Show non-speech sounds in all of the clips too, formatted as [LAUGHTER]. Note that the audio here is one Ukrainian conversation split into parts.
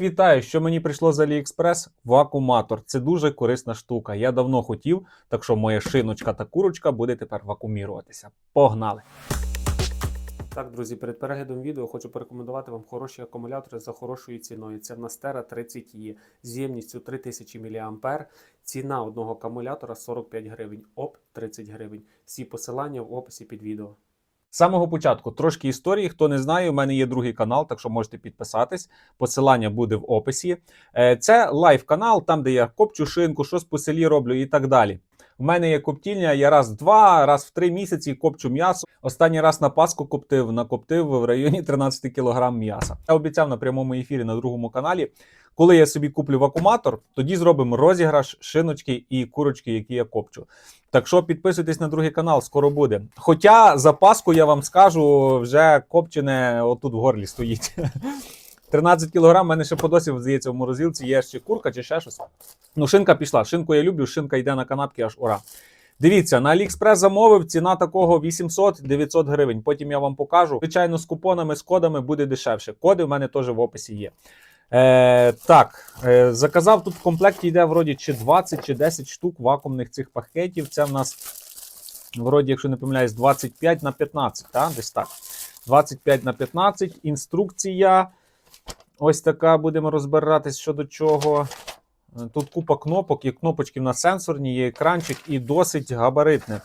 Вітаю, що мені прийшло з AliExpress вакууматор. Це дуже корисна штука. Я давно хотів, так що моя шиночка та курочка буде тепер вакууміруватися. Погнали! Так, друзі, перед переглядом відео хочу порекомендувати вам хороші акумулятори за хорошою ціною. Це в нас Terra 30 e з ємністю 3000 мА. Ціна одного акумулятора 45 гривень, ОП 30 гривень. Всі посилання в описі під відео. З самого початку трошки історії. Хто не знає, у мене є другий канал, так що можете підписатись. Посилання буде в описі. Е, Це лайв канал, там де я копчу шинку, щось по селі роблю і так далі. У мене є коптільня, я раз в два, раз в три місяці копчу м'ясо. Останній раз на Пасху коптив, накоптив в районі [LAUGHS] 13 кг м'яса. Я обіцяв на прямому ефірі на другому каналі. Коли я собі куплю вакууматор, тоді зробимо розіграш шиночки і курочки, які я копчу. Так що підписуйтесь на другий канал, скоро буде. Хоча за Пасху я вам скажу, вже копчене отут в горлі стоїть. [LAUGHS] 13 кг, в мене ще по досі, здається, в морозилці є ще курка чи ще щось. Ну, шинка пішла. Шинку я люблю, шинка йде на канапки, аж ура. Дивіться, на AliExpress замовив ціна такого 800-900 гривень. Потім я вам покажу. Звичайно, з купонами, з кодами буде дешевше. Коди в мене теж в описі є. Е, так, е, заказав тут в комплекті йде вроді чи 20 чи 10 штук вакуумних цих пакетів. Це в нас, вроді, якщо не помиляюсь, 25 на 15, так? десь так. 25 на 15. Інструкція. Ось така будемо розбиратись щодо чого. Тут купа кнопок, є кнопочки в нас сенсорні, є екранчик і досить габаритне.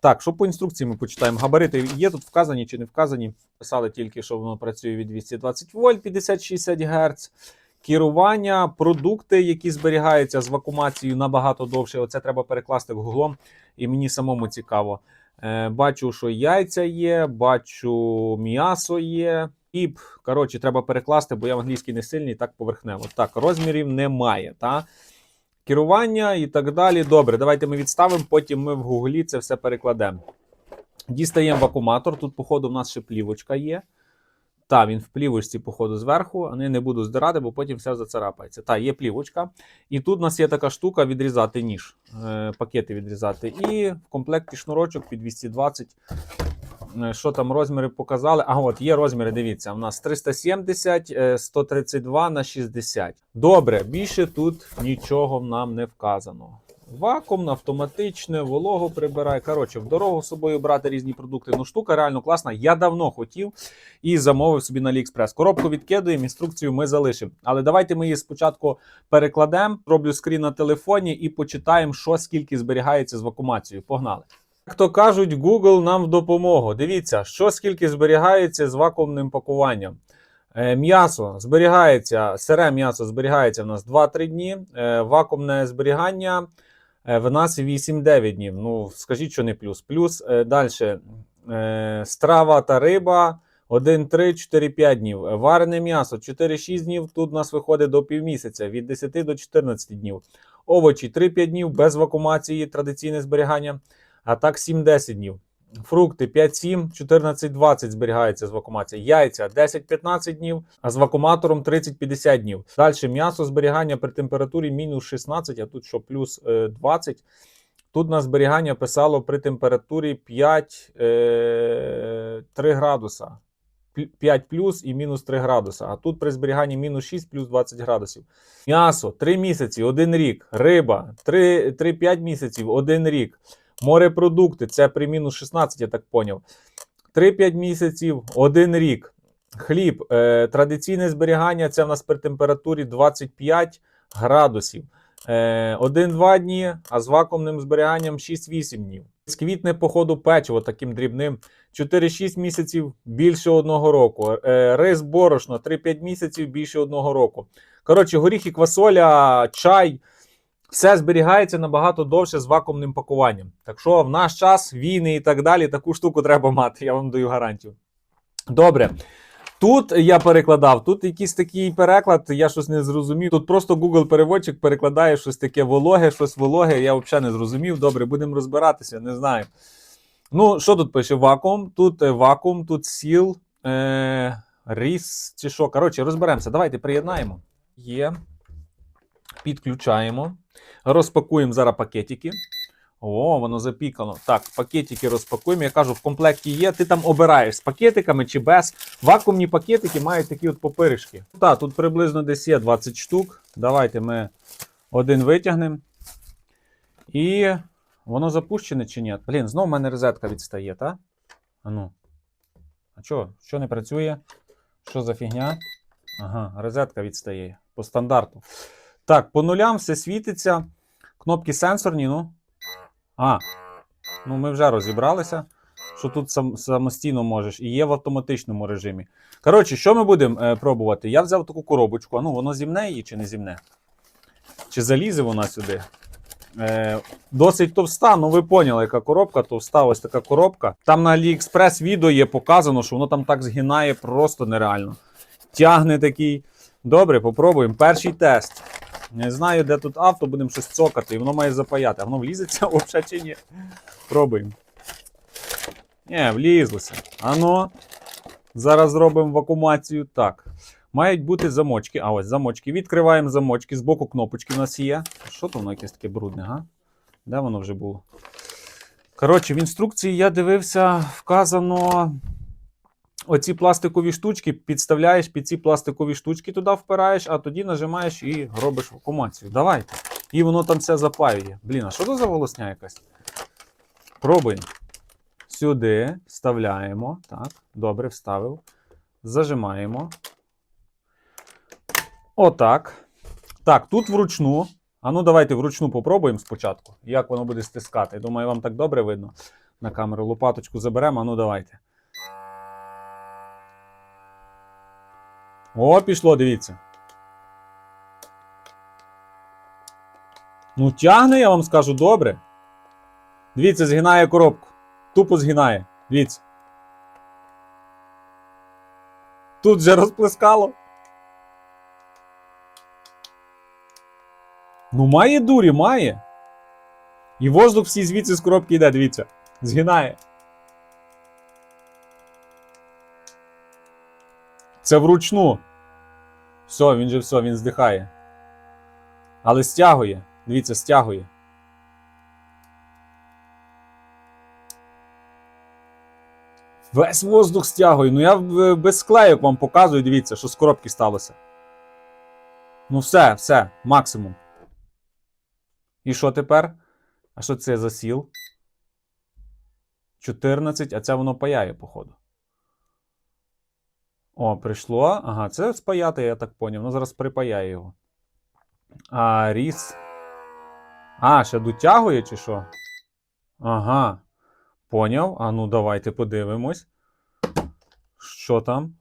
Так, що по інструкції ми почитаємо? Габарити є тут вказані чи не вказані. Писали тільки, що воно працює від 220 вольт 50-60 Гц. Керування, продукти, які зберігаються з вакуумацією набагато довше. Оце треба перекласти в гуглом, і мені самому цікаво. Е, бачу, що яйця є, бачу м'ясо є. І, коротше, треба перекласти, бо я в англійській не сильний, так поверхнево. Так, розмірів немає. Та? Керування і так далі. Добре, давайте ми відставимо, потім ми в гуглі це все перекладемо. Дістаємо вакууматор. Тут, походу, в нас ще плівочка є. Та, він в плівочці, походу, зверху, а не, буду здирати, бо потім все зацарапається. Та, є плівочка. І тут у нас є така штука відрізати ніж, е, пакети відрізати. І в комплекті шнурочок під 220. Е, Що там розміри показали? А от є розміри, дивіться, у нас 370, е, 132 на 60. Добре, більше тут нічого нам не вказано. Вакуумно, автоматичне, вологу прибирає. Коротше, в дорогу з собою брати різні продукти. Ну, штука реально класна. Я давно хотів і замовив собі на AliExpress. Коробку відкидуємо, інструкцію ми залишимо. Але давайте ми її спочатку перекладемо, роблю скрін на телефоні і почитаємо, що скільки зберігається з вакуумацією. Погнали. Як то кажуть, Google нам в допомогу. Дивіться, що скільки зберігається з вакуумним пакуванням. Е, М'ясо зберігається, сире м'ясо зберігається в нас 2-3 дні. Е, Вакуумне зберігання е, в нас 8-9 днів. Ну, скажіть, що не плюс. Плюс далі страва та риба 1, 3, 4, 5 днів. Варене м'ясо 4-6 днів. Тут у нас виходить до півмісяця, від 10 до 14 днів. Овочі 3-5 днів без вакуумації, традиційне зберігання, а так 7-10 днів. Фрукти 5-7, 14-20 зберігається з вакуумації. Яйця 10-15 днів, а з вакууматором 30-50 днів. Далі м'ясо зберігання при температурі мінус 16, а тут що плюс е, 20. Тут на зберігання писало при температурі 5 е, 3 градуса. 5 плюс і мінус 3 градуса. А тут при зберіганні мінус 6 плюс 20 градусів. М'ясо 3 місяці, 1 рік. Риба 3-5 місяців, 1 рік. Морепродукти це при мінус 16, я так поняв. 3-5 місяців, 1 рік. Хліб. Е, традиційне зберігання це в нас при температурі 25 градусів. Е, 1-2 дні, а з вакуумним зберіганням 6-8 днів. Сквітне по ходу печиво таким дрібним. 4-6 місяців більше одного року. Е, рис борошно 3-5 місяців більше одного року. Коротше, горіхи, квасоля, чай. Все зберігається набагато довше з вакуумним пакуванням. Так що в наш час війни і так далі, таку штуку треба мати, я вам даю гарантію. Добре. Тут я перекладав, тут якийсь такий переклад, я щось не зрозумів. Тут просто Google переводчик перекладає щось таке вологе, щось вологе. Я взагалі не зрозумів. Добре, будемо розбиратися, не знаю. Ну, що тут пише? Вакуум, тут е, вакуум, тут сіл, е, ріс чи що. Коротше, розберемося. Давайте приєднаємо. Є. Підключаємо. Розпакуємо зараз пакетики. О, воно запікано. Так, пакетики розпакуємо. Я кажу, в комплекті є. Ти там обираєш з пакетиками чи без. Вакуумні пакетики мають такі от попиришки. Так, тут приблизно десь є 20 штук. Давайте ми один витягнемо. І воно запущене чи ні? Блін, знову в мене розетка відстає, так? А ну. А чого? Що не працює? Що за фігня? Ага, розетка відстає по стандарту. Так, по нулям все світиться. Кнопки сенсорні, ну. А, ну ми вже розібралися, що тут сам, самостійно можеш. І є в автоматичному режимі. Коротше, що ми будемо е, пробувати? Я взяв таку коробочку. А ну, воно зімне її чи не зімне? Чи залізе вона сюди? Е, досить товста, ну ви поняли, яка коробка, товста, ось така коробка. Там на AliExpress відео є показано, що воно там так згинає просто нереально. Тягне такий. Добре, попробуємо. Перший тест. Не знаю, де тут авто, будемо щось цокати, і воно має запаяти. А воно влізеться [LAUGHS] взагалі чи ні? Пробуємо. Ні, влізлося. Ано. Зараз зробимо вакуумацію. Так. Мають бути замочки. А ось замочки. Відкриваємо замочки. Збоку кнопочки в нас є. Що то воно якесь таке брудне, га? Де воно вже було? Коротше, в інструкції я дивився, вказано. Оці пластикові штучки підставляєш під ці пластикові штучки туди впираєш, а тоді нажимаєш і робиш вакуумацію. Давайте. І воно там все запаює. Блін, а що це за волосня якась? Пробуємо. Сюди вставляємо. Так, добре, вставив. Зажимаємо. Отак. Так, тут вручну. А ну давайте вручну попробуємо спочатку, як воно буде стискати. Думаю, вам так добре видно на камеру. Лопаточку заберемо, а ну давайте. О, пішло, дивіться. Ну, тягне, я вам скажу, добре. Дивіться, згинає коробку. Тупо згинає. Дивіться. Тут вже розплескало. Ну, має дурі, має. І воздух всі звідси з коробки йде, дивіться. Згинає. Це вручну. Все, він же все, він здихає. Але стягує. Дивіться, стягує. Весь воздух стягує. Ну я без склейок вам показую, дивіться, що з коробки сталося. Ну все, все, максимум. І що тепер? А що це за сіл? 14, а це воно паяє, походу. О, прийшло. Ага, це спаяти, я так поняв. Ну, зараз припаяє його. А, ріс. А, ще дотягує, чи що? Ага. Поняв. А ну давайте подивимось. Що там?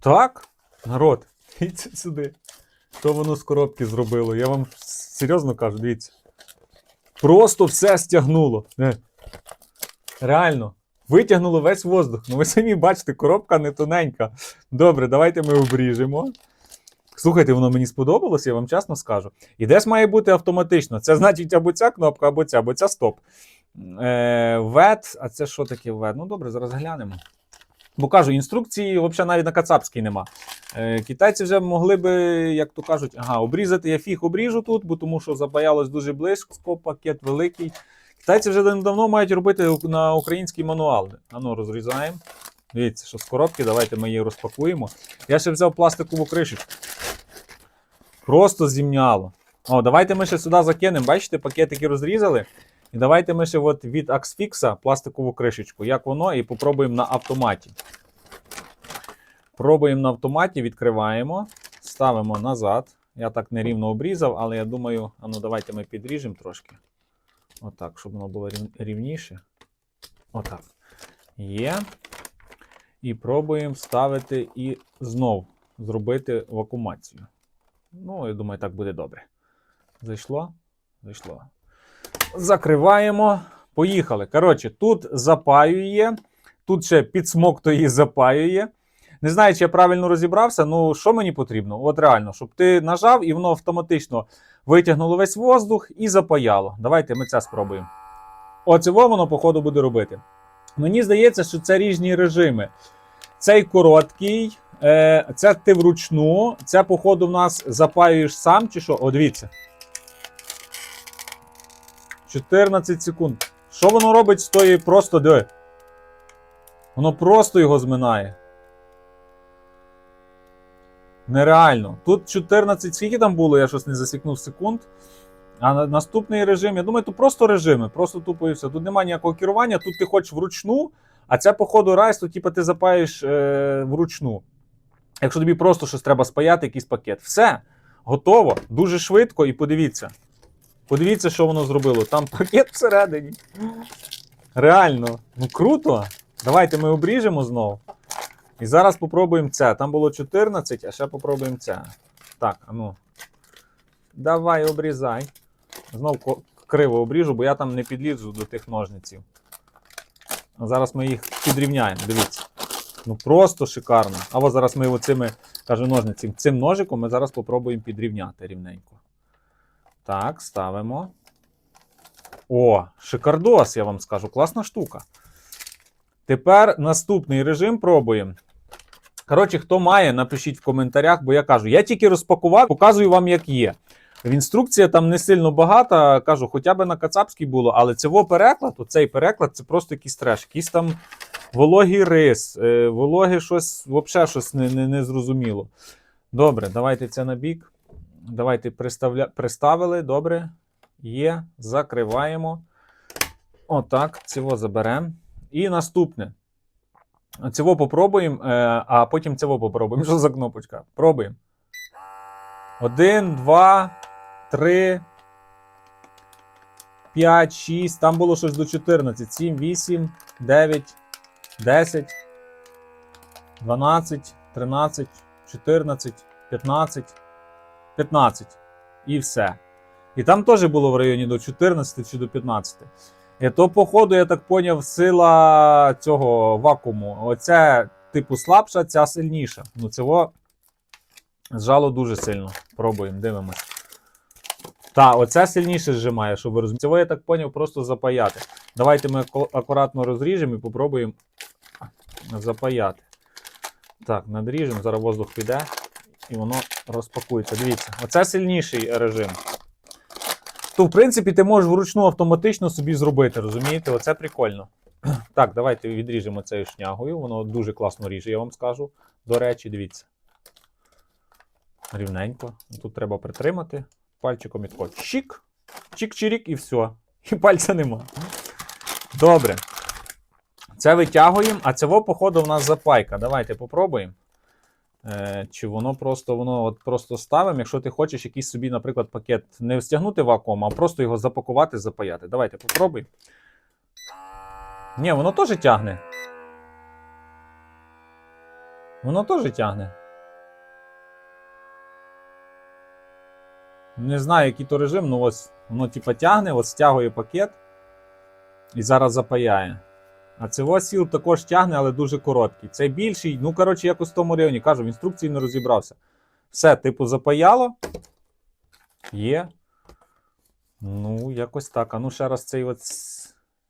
Так, народ, [LAUGHS] дивіться сюди. Що воно з коробки зробило? Я вам серйозно кажу, дивіться. Просто все стягнуло. Е. Реально. Витягнуло весь воздух. Ну ви самі бачите, коробка не тоненька. Добре, давайте ми обріжемо. Слухайте, воно мені сподобалось, я вам чесно скажу. І десь має бути автоматично. Це значить або ця кнопка, або ця, або ця стоп. Е, вет, а це що таке вет? Ну добре, зараз глянемо. Бо кажу, інструкції взагалі навіть на кацапській нема. Е, китайці вже могли би, як то кажуть, ага, обрізати я фіг обріжу тут, бо тому що запаялось дуже близько, пакет великий. Китайці вже давно мають робити на український мануал. Ану, розрізаємо. Дивіться, що з коробки, давайте ми її розпакуємо. Я ще взяв пластикову кришечку. Просто зімняло. О, давайте ми ще сюди закинемо. Бачите, пакетики розрізали. І давайте ми ще от від Axfix пластикову кришечку. Як воно, і попробуємо на автоматі. Пробуємо на автоматі, відкриваємо, ставимо назад. Я так нерівно обрізав, але я думаю, а ну давайте ми підріжемо трошки. Отак, щоб воно було рівніше. Отак. Є. І пробуємо вставити і знов зробити вакуумацію. Ну, я думаю, так буде добре. Зайшло? Зайшло. Закриваємо. Поїхали. Коротше, тут запаює, тут ще підсмоктує запаює. Не знаю, чи я правильно розібрався, ну що мені потрібно? От реально, щоб ти нажав і воно автоматично витягнуло весь воздух і запаяло. Давайте ми це спробуємо. Оце воно, походу, буде робити. Мені здається, що це різні режими. Цей короткий, е, це ти вручну, це, походу, в нас запаюєш сам чи що? О, дивіться. 14 секунд. Що воно робить з тої просто диви. Воно просто його зминає. Нереально. Тут 14, скільки там було, я щось не засікнув секунд. А наступний режим, я думаю, тут просто режими, просто тупо і все. Тут немає ніякого керування, тут ти хочеш вручну, а це, походу, райс, то типу, ти запаєш е, вручну. Якщо тобі просто щось треба спаяти, якийсь пакет. Все, готово, дуже швидко і подивіться. Подивіться, що воно зробило. Там пакет всередині. Реально, ну круто. Давайте ми обріжемо знову. І зараз попробуємо це. Там було 14, а ще попробуємо це. Так, ну. Давай обрізай. Знов криво обріжу, бо я там не підлізу до тих ножниців. Зараз ми їх підрівняємо. Дивіться. Ну просто шикарно. А от зараз ми оцими, каже ножницям, цим ножиком ми зараз попробуємо підрівняти рівненько. Так, ставимо. О, шикардос, я вам скажу. Класна штука. Тепер наступний режим пробуємо. Коротше, хто має, напишіть в коментарях, бо я кажу, я тільки розпакував, показую вам, як є. В інструкція там не сильно багата, кажу, хоча б на кацапській було, але цього переклад, оцей переклад, це просто якийсь треш. Якийсь там вологий рис, е, вологе щось, взагалі щось не, не, не. Добре, давайте це на бік. Давайте приставля... приставили, добре. Є, закриваємо. Отак, цього заберемо. І наступне. Цього попробуємо, е, а потім цього попробуємо. Що за кнопочка? Пробуємо. Один, два, три, п'ять, шість. Там було щось до 14. 7, 8, 9, 10, 12, 13, 14, 15, 15. І все. І там теж було в районі до 14 чи до 15. То, походу, я так поняв, сила цього вакууму. Оця, типу, слабша, ця сильніша. Ну, цього зжало дуже сильно. Пробуємо, дивимось. Та, оце сильніше зжимає, щоб ви розуміли. Цього, я так поняв, просто запаяти. Давайте ми акуратно розріжемо і попробуємо запаяти. Так, надріжемо, зараз воздух піде і воно розпакується. Дивіться, оце сильніший режим. То, в принципі, ти можеш вручну автоматично собі зробити, розумієте? Оце прикольно. [CLEARS THROAT] Так, давайте відріжемо цією шнягою. Воно дуже класно ріже, я вам скажу. До речі, дивіться. Рівненько. Тут треба притримати. Пальчиком і тако чик, чик-чирік і все. І пальця нема. Добре. Це витягуємо, а цього, походу, в нас запайка. Давайте попробуємо. Е, чи воно просто воно от просто ставимо, якщо ти хочеш якийсь собі, наприклад, пакет не стягнути вакуум, а просто його запакувати, запаяти. Давайте попробуй. Ні, воно теж тягне. Воно теж тягне. Не знаю, який то режим, ну ось воно типа тягне, от стягує пакет і зараз запаяє. А цього сіл також тягне, але дуже короткий. Цей більший, ну коротше, якось в тому районі. Кажу, в інструкції не розібрався. Все, типу, запаяло. Є. Ну, якось так. А ну ще раз цей от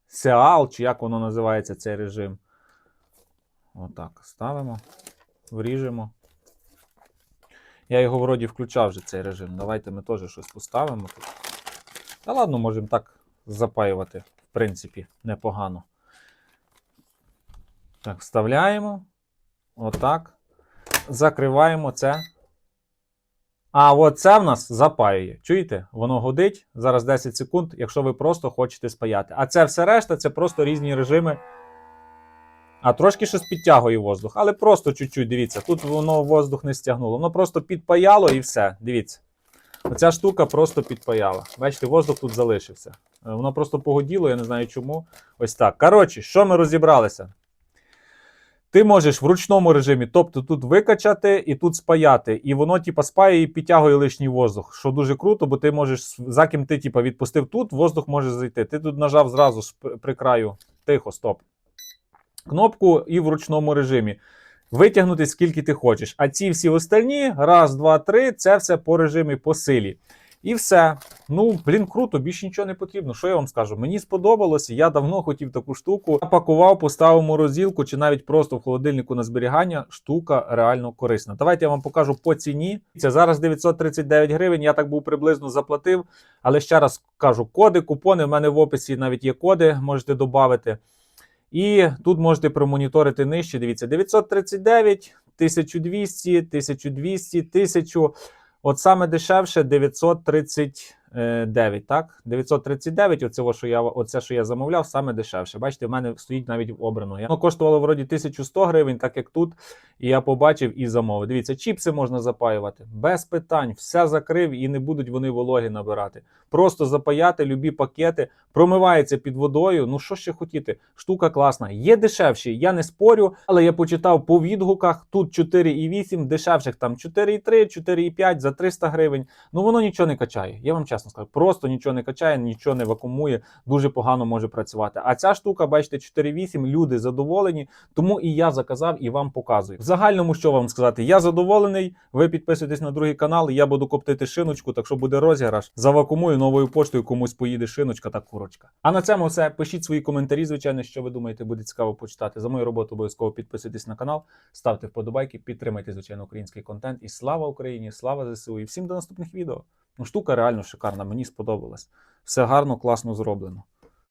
сеал, чи як воно називається, цей режим. Отак. Ставимо, вріжемо. Я його вроді включав вже цей режим. Давайте ми теж щось поставимо тут. Та ладно, можемо так запаювати, в принципі, непогано. Так, вставляємо. Отак. Закриваємо це. А от це в нас запаює. Чуєте? Воно годить. Зараз 10 секунд, якщо ви просто хочете спаяти. А це все решта, це просто різні режими. А трошки щось підтягує воздух. Але просто чуть-чуть, дивіться, тут воно воздух не стягнуло. Воно просто підпаяло і все. Дивіться. Оця штука просто підпаяла. Бачите, воздух тут залишився. Е, Воно просто погоділо, я не знаю чому. Ось так. Коротше, що ми розібралися? Ти можеш в ручному режимі, тобто тут викачати і тут спаяти. І воно, типа, спає і підтягує лишній воздух, що дуже круто, бо ти можеш, за ким ти типа, відпустив тут, воздух може зайти. Ти тут нажав зразу ж при- при краю. Тихо, стоп. Кнопку і в ручному режимі. Витягнути скільки ти хочеш. А ці всі остальні, раз, два, три, це все по режимі по силі. І все. Ну, блін, круто, більше нічого не потрібно. Що я вам скажу? Мені сподобалося, я давно хотів таку штуку. Напакував, поставив в морозилку чи навіть просто в холодильнику на зберігання. Штука реально корисна. Давайте я вам покажу по ціні. Це зараз 939 гривень. Я так був приблизно заплатив. Але ще раз кажу: коди, купони. В мене в описі навіть є коди, можете додати. І тут можете промоніторити нижче. Дивіться, 939, 1200, 1200, 1000. От саме дешевше 939, так? 939, оце, що я, оце, що я замовляв, саме дешевше. Бачите, в мене стоїть навіть обрано. Воно коштувало вроді 1100 гривень, так як тут. І я побачив і замовив. Дивіться, чіпси можна запаювати. Без питань, все закрив і не будуть вони вологі набирати. Просто запаяти любі пакети, промивається під водою. Ну що ще хотіти? Штука класна. Є дешевші, я не спорю, але я почитав по відгуках. Тут 4,8, дешевших там 4,3, 4,5 за 300 гривень. Ну воно нічого не качає. Я вам чесно скажу, просто нічого не качає, нічого не вакуумує, дуже погано може працювати. А ця штука, бачите, 4,8, люди задоволені, тому і я заказав і вам показую. В загальному, що вам сказати, я задоволений. Ви підписуйтесь на другий канал, я буду коптити шиночку, так що буде розіграш. Завакумую новою поштою, комусь поїде шиночка та курочка. А на цьому все. Пишіть свої коментарі, звичайно, що ви думаєте, буде цікаво почитати. За мою роботу обов'язково підписуйтесь на канал, ставте вподобайки, підтримайте, звичайно, український контент. І слава Україні, слава ЗСУ! І всім до наступних відео. Ну, штука реально шикарна, мені сподобалась. Все гарно, класно зроблено.